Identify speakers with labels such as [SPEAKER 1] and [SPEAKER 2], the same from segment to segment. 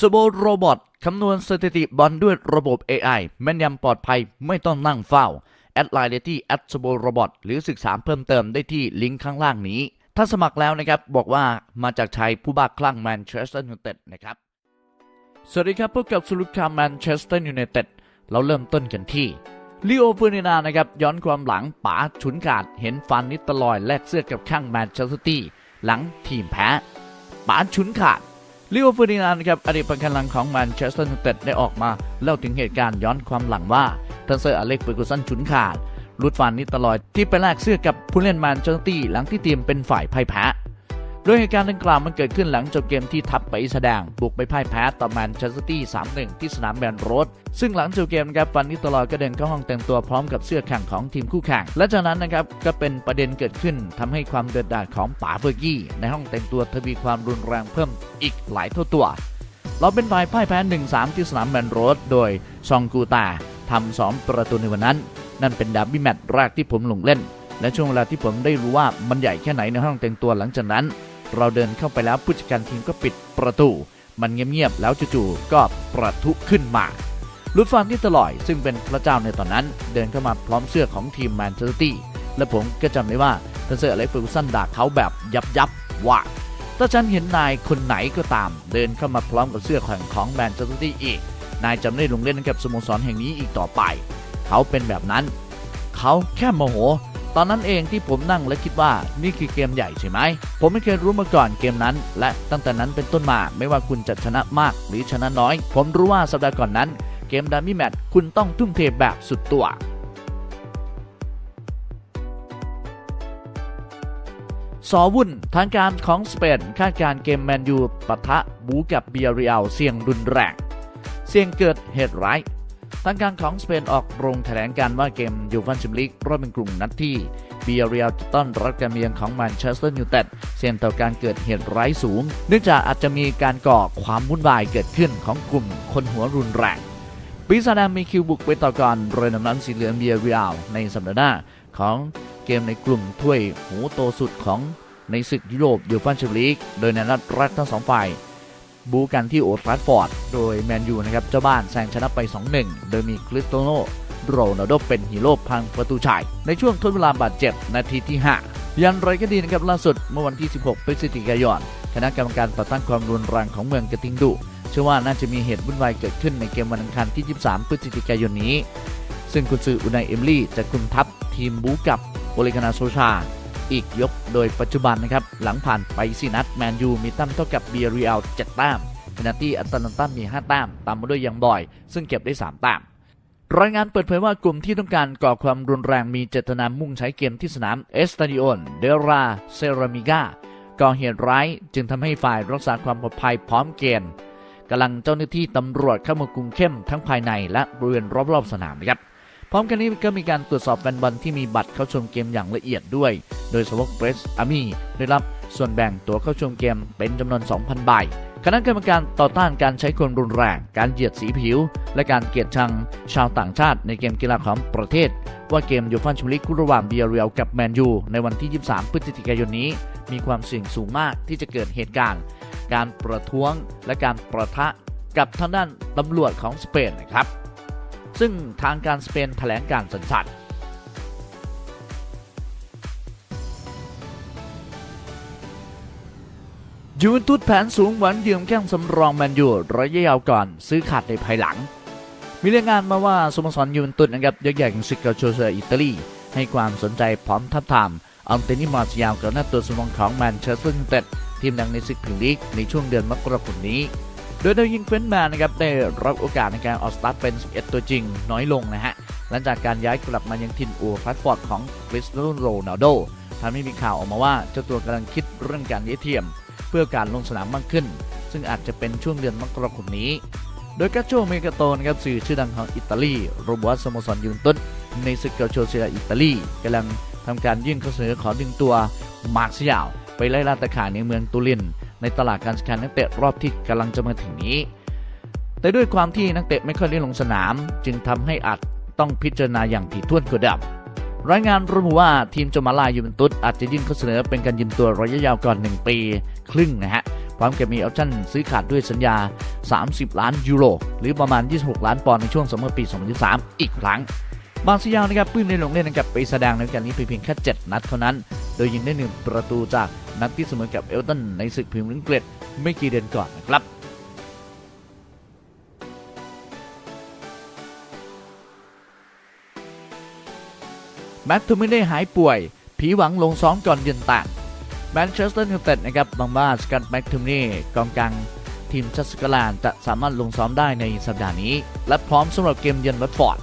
[SPEAKER 1] สโบโรบอทคำนวณสถิติบอลด้วยระบบ AI แม่นยำปลอดภัยไม่ต้องนั่งเฝ้าแอดไลน์ได้ที่แอดสโบโรบอทหรือศึกษาเพิ่มเติมได้ที่ลิงก์ข้างล่างนี้ ถ้าสมัครแล้วนะครับ บอกว่ามาจากชายผู้บ้าคลั่งแมนเชสเตอร์ยูไนเต็ดนะครับ สวัสดีครับพบกับสุลุคาแมนเชสเตอร์ยูไนเต็ดเราเริ่มต้นกันที่ลีโอเฟอร์นินานะครับย้อนความหลังป๋าฉุนขาดเห็นฟันนิตลอยแลกเสื้อกับข้างแมนเชสเตอร์ซิตี้หลังทีมแพ้ป๋าฉุนขาด ลิโอเฟอร์ดินานด์นครับอดีตผู้กันหลังของแมนเชสเตอร์ยูไนเต็ดได้ออกมา เล่าถึงเหตุการณ์ย้อนความหลังว่าทันเซอร์อเล็กเฟอร์กูสันฉุนขาดลุดฟันนิตลอยที่ไปแลกเสื้อกับผู้เล่นแมนเชสเตอร์หลังที่ทีมเป็นฝ่ายพ่ายแพ้ โดยเหตุการณ์ดังกล่าวมันเกิดขึ้นหลังจบเกมที่ทัพไปแสดง บุกไปพ่ายแพ้ต่อแมนเชสเตอร์ตี้3-1 ที่สนามแมนโรดซึ่งหลังจบเกมนะครับฟันนิตลอยก็เดินเข้าห้องแต่งตัวพร้อมกับเสื้อแข่งของทีมคู่แข่ง และจากนั้นนะครับก็เป็นประเด็นเกิดขึ้นทำให้ความเดือดดาลของป๋าเฟอร์กี้ ในห้องแต่งตัวทวีความรุนแรงเพิ่มอีกหลายเท่าตัว เราเป็นฝ่ายพ่ายแพ้ 1-3 ที่สนามแมนโรดโดยซองกูตาทำสองประตูในวันนั้น นั่นเป็นดับบี้แมตช์แรกที่ผมลงเล่น และช่วงเวลาที่ผมได้รู้ว่ามันใหญ่แค่ไหนในห้องแต่งตัวหลังจากนั้น เราเดินเข้าไปแล้วผู้จัดการทีมก็ปิดประตู มันเงียบๆแล้วจู่ๆก็ประทุขึ้นมาลุดฟานที่ตลอย ซึ่งเป็นพระเจ้าในตอนนั้น เดินเข้ามาพร้อมเสื้อของทีมแมนเชสเตอร์ซิตี้และผมก็จำได้ว่าทันเซอร์อเล็กเฟอร์กูสันด่าเขาแบบยับยับๆว่าถ้าฉันเห็นนายคนไหนก็ตาม เดินเข้ามาพร้อมกับเสื้อแข่งของแมนเชสเตอร์ซิตี้อีก นายจะไม่ได้ลงเล่นกับสโมสรแห่งนี้อีกต่อไป เขาเป็นแบบนั้น เขาแค่โมโห ตอนนั้นเองที่ผมนั่งและคิดว่านี่คือเกมใหญ่ใช่ไหม ผมไม่เคยรู้มาก่อนเกมนั้น และตั้งแต่นั้นเป็นต้นมาไม่ว่าคุณจะชนะมากหรือชนะน้อย ผมรู้ว่าสัปดาห์ก่อนนั้น เกมดามี่แมตช์คุณต้องทุ่มเทแบบสุดตัวสอวุ่นทางการของสเปนคาดการเกมแมนยูปะทะบูกับเบียรีอัลเสี่ยงรุนแรง เสี่ยงเกิดเหตุร้าย ทางการของสเปนออกโรงแถลงการว่าเกมยูฟันแชมเปี้ยนลีกรอบเป็นกลุ่มนัดที่เบียรีอัลจะต้อนรับการเมียงของแมนเชสเตอร์ยูไนเต็ดเสี่ยงต่อการเกิดเหตุร้ายสูง เนื่องจากอาจจะมีการก่อความวุ่นวายเกิดขึ้นของกลุ่มคนหัวรุนแรงปีศาจแดงมีคิวบุกไปต่อก่อนเรยนำน้ำสีเหลืองเบียรีอัลในสัปดาห์หน้าของเกมในกลุ่มถ้วยหูโตสุดของในศึกยุโรปยูฟันแชมเปี้ยนลีกโดยในนัดแรกทั้งสองฝ่าย บูกันที่โอทราฟฟอร์ด โดยแมนยูนะครับเจ้าบ้านแซงชนะไป 2-1 โดยมีคริสโตโนโรนัลโดเป็นฮีโร่พังประตูชัยในช่วงทดเวลาบาดเจ็บนาทีที่ 5 ยันไรก็ดีนะครับล่าสุดเมื่อวันที่ 16 พฤศจิกายน คณะกรรมการต่อต้านความรุนแรงของเมืองกระทิงดุเชื่อว่าน่าจะมีเหตุวุ่นวายเกิดขึ้นในเกมวันอังคารที่ 23 พฤศจิกายนนี้ ซึ่งกุนซืออุนายเอมลี่จะคุมทัพทีมบูกับโอเลกานาโซชา อีกยกโดยปัจจุบันนะครับ หลังผ่านไปสี่นัดแมนยูมีแต้มเท่ากับเบียรีอัลเจ็ดแต้มขณะที่อัตแลนตันมี 5 แต้มตามมาด้วยยังบอย ซึ่งเก็บได้ 3 แต้มรายงานเปิดเผยว่ากลุ่มที่ต้องการก่อความรุนแรงมีเจตนามุ่งใช้เกมที่สนามเอสตาดิโอนเดราเซรามิกาก่อเหตุร้ายจึงทำให้ฝ่ายรักษาความปลอดภัยพร้อมเกณฑ์กำลังเจ้าหน้าที่ตำรวจเข้ามาคุมเข้มทั้งภายในและบริเวณรอบๆสนามนะครับพร้อมกันนี้ก็มีการตรวจสอบแฟนบอลที่มีบัตรเข้าชมเกมอย่างละเอียดด้วย โดยสวกเบรสอามี่ได้รับส่วนแบ่งตั๋วเข้าชมเกมเป็นจำนวน 2,000 ใบคณะกรรมการต่อต้านการใช้ความรุนแรง การเหยียดสีผิว และการเกลียดชังชาวต่างชาติในเกมกีฬาของประเทศ ว่าเกมยูฟันแชมเปี้ยนลีกคู่ระหว่างเบียร์เรียลกับแมนยูในวันที่ 23 พฤศจิกายนนี้ มีความเสี่ยงสูงมากที่จะเกิดเหตุการณ์ การประท้วงและการประทะกับทางด้านตำรวจของสเปนนะครับ ซึ่งทางการสเปนแถลงการสัญชาติยู ยูเวนตุสแผนสูงหวังยืมแข้งสำรองแมนยูระยะยาวก่อนซื้อขาดในภายหลัง มีรายงานมาว่าสโมสรยูเวนตุสนะครับยักษ์ใหญ่ของซิกาโชเซอิตาลี ให้ความสนใจพร้อมทับทามอัลเตนิมาร์ซิยาวกับหน้าตัวสำรองของแมนเชสเตอร์ยูไนเต็ดทีมดังในศึกพรีเมียร์ลีกในช่วงเดือนมกราคมนี้ โดยดาวยิงเฟ้นแมนนะครับได้รับโอกาสในการออกสตาร์ทเป็น 11 ตัวจริงน้อยลงนะฮะหลังจากการย้ายกลับมายังทินอูแฟรดฟอร์ดของคริสตียโนโรนัลโดทำให้มีข่าวออกมาว่าเจ้าตัวกำลังคิดเรื่องการย้ายทียม เพื่อการลงสนามมากขึ้น ซึ่งอาจจะเป็นช่วงเดือนมกราคมนี้ โดยกาโจเมกาโตนะครับสื่อชื่อดังของอิตาลีรบว่าสโมสรยูนตุสในศึกเกาโชเซียอิตาลีกำลังทำการยื่นข้อเสนอขอดึงตัวมาร์เซียลไปไล่ล่าตะขาในเมืองตูริน ในตลาดการซื้อขายนักเตะรอบที่กำลังจะมาถึงนี้ แต่ด้วยความที่นักเตะไม่ค่อยได้ลงสนาม จึงทำให้อาจต้องพิจารณาอย่างถี่ถ้วนกว่าเดิม รายงานระบุว่าทีมโจมาลายูเวนตุสอาจจะยื่นข้อเสนอเป็นการยืมตัวระยะยาวก่อน 1 ปี ครึ่งนะฮะ พร้อมกับมีออปชั่นซื้อขาดด้วยสัญญา 30 ล้านยูโร หรือประมาณ 26 ล้านปอนด์ในช่วงซัมเมอร์ปี 2023 อีกครั้ง บางซิยาวนะครับปื้มในลงเล่นนะครับไปแสดงในการนี้เพียงแค่ 7 นัดเท่านั้น โดยยิงได้ 1 ประตูจากนัดที่เสมอกับเอลตันในศึกพรีเมียร์ลีกอังกฤษไม่กี่เดือนก่อนนะครับ แมตต์ทูมิเน่หายป่วย ผีหวังลงซ้อมก่อนเยือนต่างแมนเชสเตอร์ยูไนเต็ดนะครับบังว่าสกัดแมตต์ทูมิเน่กองกลางทีมชัสกลานจะสามารถลงซ้อมได้ในสัปดาห์นี้ และพร้อมสำหรับเกมเยือนวัตฟอร์ด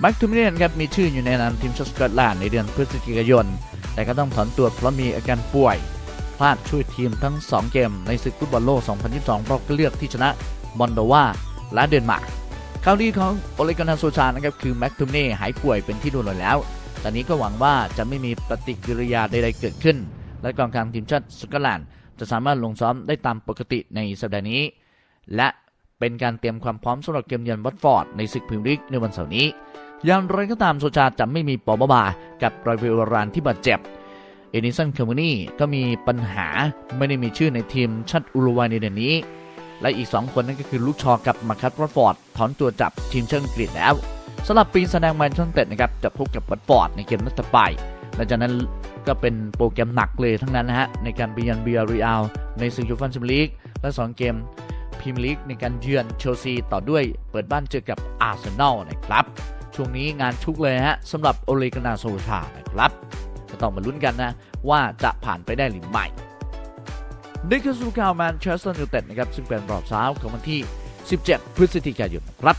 [SPEAKER 1] แมตต์ทูมิเน่นะครับมีชื่ออยู่ในนามทีมชัสกลานในเดือนพฤศจิกายน แต่ก็ต้องถอนตัวเพราะมีอาการป่วย พลาดช่วยทีมทั้ง 2 เกมในศึกฟุตบอลโลก 2022ราะเลือกที่ชนะมอนโดวาและเดนมาร์กข่าวดีของโอเลกานาโซชานะครับคือแม็กทูมิเน่หายป่วยเป็นที่ดูแลแล้ว ตอนนี้ก็หวังว่าจะไม่มีปฏิกิริยาใดๆเกิดขึ้น และกองกลางทีมชาติสกอตแลนด์จะสามารถลงซ้อมได้ตามปกติในสัปดาห์นี้ และเป็นการเตรียมความพร้อมสำหรับเกมเยือนวัตฟอร์ดในศึกพรีเมียร์ลีกในวันเสาร์นี้อย่างไรก็ตามโซชาจะไม่มีปอบาบากับรอยเวลรานที่บาดเจ็บ เอนิสันเคอร์มูนี่ก็มีปัญหาไม่ได้มีชื่อในทีมชาติอุรุกวัยในเดือนนี้ และอีก 2 คนนั่นก็คือลูกชอกับมาคัตวัตฟอร์ดถอนตัวจับทีมชาติอังกฤษแล้ว สำหรับปีแสดงแมนเชสเตอร์นะครับจะพบกับวัตฟอร์ดในเกมนัดต่อไปหลังจากนั้นก็เป็นโปรแกรมหนักเลยทั้งนั้นนะฮะ ในการไปเยือนเบียร์รีอัลในศึกยูฟ่าแชมเปี้ยนลีกและ 2 เกมพรีเมียร์ลีกในการเยือนเชลซีต่อด้วยเปิดบ้านเจอกับอาร์เซนอลนะครับ ช่วงนี้งานชุกเลยฮะสำหรับโอเลกานาโซชานะครับก็ต้องมาลุ้นกันนะ ว่าจะผ่านไปได้หรือไม่นี่คือสุข่าวแมนเชสเตอร์ยูไนเต็ดนะครับซึ่งเป็นรอบเช้าของวันที่ 17 พฤศจิกายนครับ